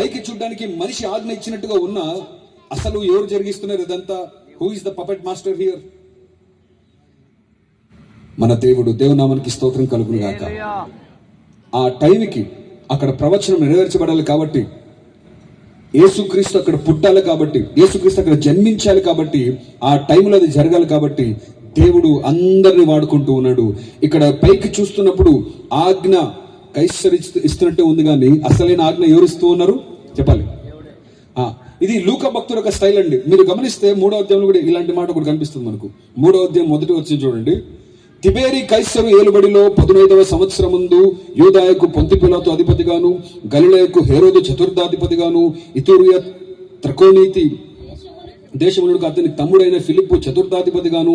పైకి చూడడానికి మనిషి ఆజ్ఞ ఇచ్చినట్టుగా ఉన్నా అసలు ఎవరు జరిగిస్తున్నారు ఇదంతా? Who is the puppet master here మన దేవుడు దేవునామానికి స్తోత్రం కలుగును గాక. ఆ టైంకి అక్కడ ప్రవచనం నెరవేర్చబడాలి కాబట్టి యేసుక్రీస్తు అక్కడ పుట్టాలి కాబట్టి యేసుక్రీస్తు అక్కడ జన్మించాలి కాబట్టి ఆ టైంలో అది జరగాలి కాబట్టి దేవుడు అందరిని వాడుకుంటూ ఉన్నాడు. ఇక్కడ పైకి చూస్తున్నప్పుడు ఆజ్ఞ కైసరి ఇస్తున్నట్టే ఉంది కానీ అసలైన ఆజ్ఞ ఎవరు ఇస్తూ ఉన్నారు? చెప్పాలి. ఇది లూక భక్తుల యొక్క స్టైల్ అండి. మీరు గమనిస్తే మూడో అధ్యాయంలో కూడా ఇలాంటి మాట కూడా కనిపిస్తుంది మనకు. మూడో అధ్యాయం మొదటి వచ్చి చూడండి. తిబేరి కైసరు ఏలుబడిలో పదునైదవ సంవత్సరం ముందు యూదాయకు పొంతిపిలాతు అధిపతిగాను గలిలయకు హేరోదు చతుర్థాధిపతిగాను ఇతూరియ త్రకోనీతి దేశములకు అతని తమ్ముడైన ఫిలిప్పు చతుర్థాధిపతిగాను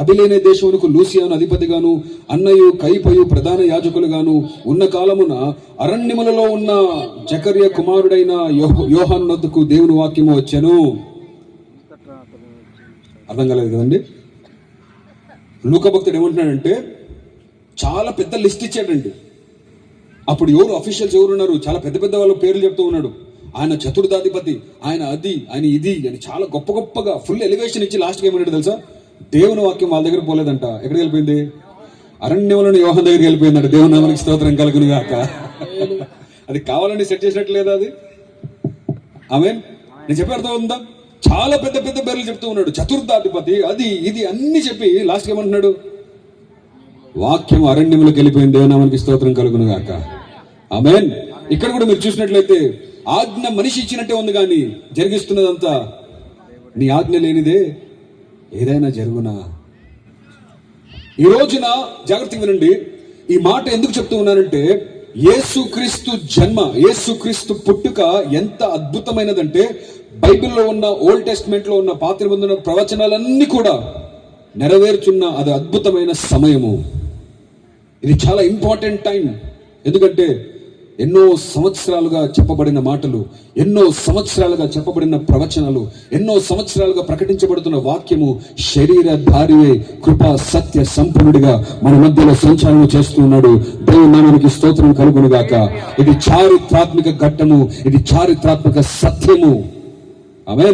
అభిలేనే దేశమునకు లూసియాను అధిపతిగాను అన్నయు కైపయు ప్రధాన యాజకులుగాను ఉన్న కాలమున అరణ్యములలో ఉన్న జకర్య కుమారుడైన యోహ- యోహాన్ వద్దకు దేవుని వాక్యము వచ్చాను. అర్థం కాలేదు కదండి? లూక భక్తుడు ఏమంటున్నాడంటే చాలా పెద్ద లిస్ట్ ఇచ్చాడండి. అప్పుడు ఎవరు అఫీషియల్స్ ఎవరు ఉన్నారు? చాలా పెద్ద పెద్ద వాళ్ళ పేర్లు చెప్తూ ఉన్నాడు. ఆయన చతుర్థాధిపతి ఆయన అది ఆయన ఇది అని చాలా గొప్ప గొప్పగా ఫుల్ ఎలివేషన్ ఇచ్చి లాస్ట్కి ఏమన్నాడు తెలుసా? దేవుని వాక్యం వాళ్ళ దగ్గర పోలేదంట. ఎక్కడికి వెళ్ళిపోయింది? అరణ్యంలోని యోహన్ దగ్గరికి వెళ్ళిపోయిందంట. దేవుని నామానికి స్తోత్రం కలుగును గాక అది కావాలని సెట్ చేసినట్టు లేదా అది? ఆమె నేను చెప్పే అర్థం ఉందా? చాలా పెద్ద పెద్ద పేర్లు చెప్తూ ఉన్నాడు. చతుర్థాధిపతి అది ఇది అన్ని చెప్పి లాస్ట్ ఏమంటున్నాడు? వాక్యం అరణ్యములకు వెళ్ళిపోయింది. దేవునామానికి స్తోత్రం కలుగును గాక ఆమెన్? ఇక్కడ కూడా మీరు చూసినట్లయితే ఆజ్ఞ మనిషి ఇచ్చినట్టే ఉంది కానీ జరిగిస్తున్నదంతా నీ ఆజ్ఞ లేనిదే ఏదైనా జరుగునా? ఈ రోజున జాగ్రత్త వినండి. ఈ మాట ఎందుకు చెప్తూ ఉన్నానంటే యేసుక్రీస్తు జన్మ యేసుక్రీస్తు పుట్టుక ఎంత అద్భుతమైనదంటే బైబిల్లో ఉన్న ఓల్డ్ టెస్ట్మెంట్లో ఉన్న పాత్ర పొందిన ప్రవచనాలన్నీ కూడా నెరవేర్చున్న అది అద్భుతమైన సమయము. ఇది చాలా ఇంపార్టెంట్ టైం. ఎందుకంటే ఎన్నో సంవత్సరాలుగా చెప్పబడిన మాటలు ఎన్నో సంవత్సరాలుగా చెప్పబడిన ప్రవచనాలు ఎన్నో సంవత్సరాలుగా ప్రకటించబడుతున్న వాక్యము శరీరధారివే కృపా సత్య సంపన్నుడిగా మన మధ్యలో సంచారం చేస్తూ ఉన్నాడు. దేవుని నామానికి స్తోత్రం కలుగునుగాక. ఇది చారిత్రాత్మక ఘట్టము ఇది చారిత్రాత్మక సత్యము. ఆమె